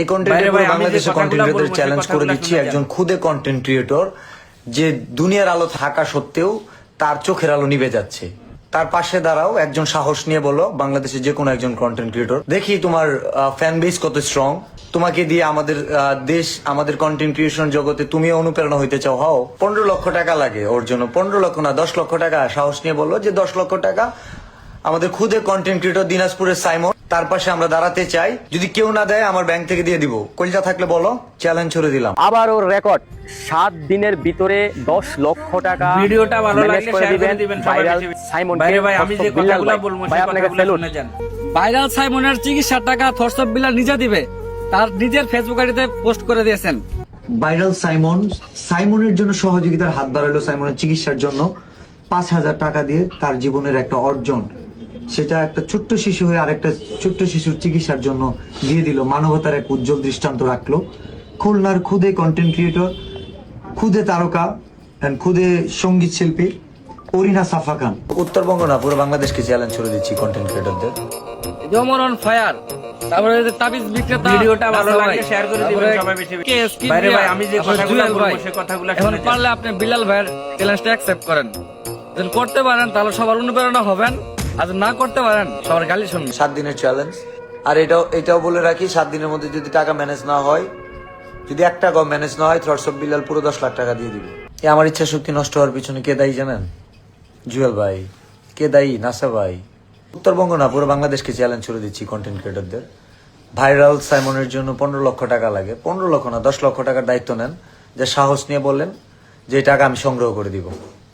এই কন্টেন্ট বাংলাদেশের কন্টেন্ট সেই চ্যালেঞ্জ করে দিচ্ছি একজন খুদে কন্টেন্ট ক্রিয়েটর যে দুনিয়ার আলো থাকা সত্ত্বেও তার চোখের আলো নিভে যাচ্ছে। তার পাশে দাঁড়াও একজন সাহস নিয়ে বলো বাংলাদেশের যে কোনো একজন কন্টেন্ট ক্রিয়েটর দেখি তোমার ফ্যান বেস কত স্ট্রং তোমাকে দিয়ে আমাদের দেশ আমাদের কন্টেন্ট ক্রিয়েশন জগতে তুমিও অনুপ্রেরণা হইতে চাও হও। পনেরো লক্ষ টাকা লাগে ওর জন্য। পনেরো লক্ষ না দশ লক্ষ টাকা। সাহস নিয়ে বলল যে দশ লক্ষ টাকা আমাদের খুদে কন্টেন্ট ক্রিয়েটর দিনাজপুরের সাইমন তার পাশে আমরা দাঁড়াতে চাই। যদি কেউ না দেয় আমার ব্যাংক থেকে দিয়ে দিব। কলজা থাকলে বলো চ্যালেঞ্জ ছড়ে দিলাম। আবার ওর রেকর্ড সাত দিনের ভিতরে দশ লক্ষ টাকা ভিডিওটা ভালো লাগলে শেয়ার করে দিবেন। ভাইরাল। সাইমন ভাই আমি যে কথাগুলো বলব ভাই সেই আপনাকে যান। ভাইরাল সাইমনের চিকিৎসার টাকা থরসব বিলাল নিজে দিবে। তার নিজের ফেসবুক আইডিতে পোস্ট করে দিয়েছেন। ভাইরাল সাইমন সাইমনের জন্য সহযোগিতার হাত বাড়ালো সাইমনের চিকিৎসার জন্য। পাঁচ হাজার টাকা দিয়ে তার জীবনের একটা অর্জন। সেটা একটা ছোট্ট শিশু হয়ে আরেকটা ছোট্ট শিশুর চিকিৎসার জন্য দিয়ে দিল। মানবতার এক উজ্জ্বল দৃষ্টান্ত রাখল। খুলনার খুদে কন্টেন্ট ক্রিয়েটর খুদে তারকা and খুদে সংগীত শিল্পী অরিনা সাফা খান। উত্তরবঙ্গ না পুরো বাংলাদেশকে চ্যালেঞ্জ করে দিচ্ছি কন্টেন্ট ক্রিয়েটরদের জমর অন ফায়ার তারপরে যে তাবিজ বিক্রেতা ভিডিওটা ভালো রাসেল শেয়ার করে দিবেন সবাই বেশি বেশি। বাইরে ভাই, দিয়া, আমি যে কথাগুলো বলব ভাই। সেই কথাগুলো এখন পারলে আপনি বিলাল ভাইয়ের চ্যালেঞ্জটা অ্যাকসেপ্ট করেন। যদি করতে পারেন তাহলে সবার অনুপ্রেরণা হবেন। আর না করতে পারেন, সবার গালি শুনবেন সাত দিনের চ্যালেঞ্জ আর এটাও এটাও বলে রাখি, সাত দিনের মধ্যে যদি টাকা ম্যানেজ না হয়, যদি এক টাকাও ম্যানেজ না হয় থ্রটস অফ বিলাল পুরো দশ লাখ টাকা দিয়ে দিবে। এ, আমার ইচ্ছা শক্তি নষ্ট হওয়ার পিছনে কে দায়ী জানেন? জুয়েল ভাই। কে দায়ী? নাসা ভাই। উত্তরবঙ্গ না, পুরো বাংলাদেশকে চ্যালেঞ্জ করে দিচ্ছি কন্টেন্ট ক্রিয়েটরদের ভাইরাল সাইমনের জন্য পনেরো লক্ষ টাকা লাগে। পনেরো লক্ষ না, দশ লক্ষ টাকার দায়িত্ব নেন। যে সাহস নিয়ে বললেন, যে টাকা আমি সংগ্রহ করে দিব।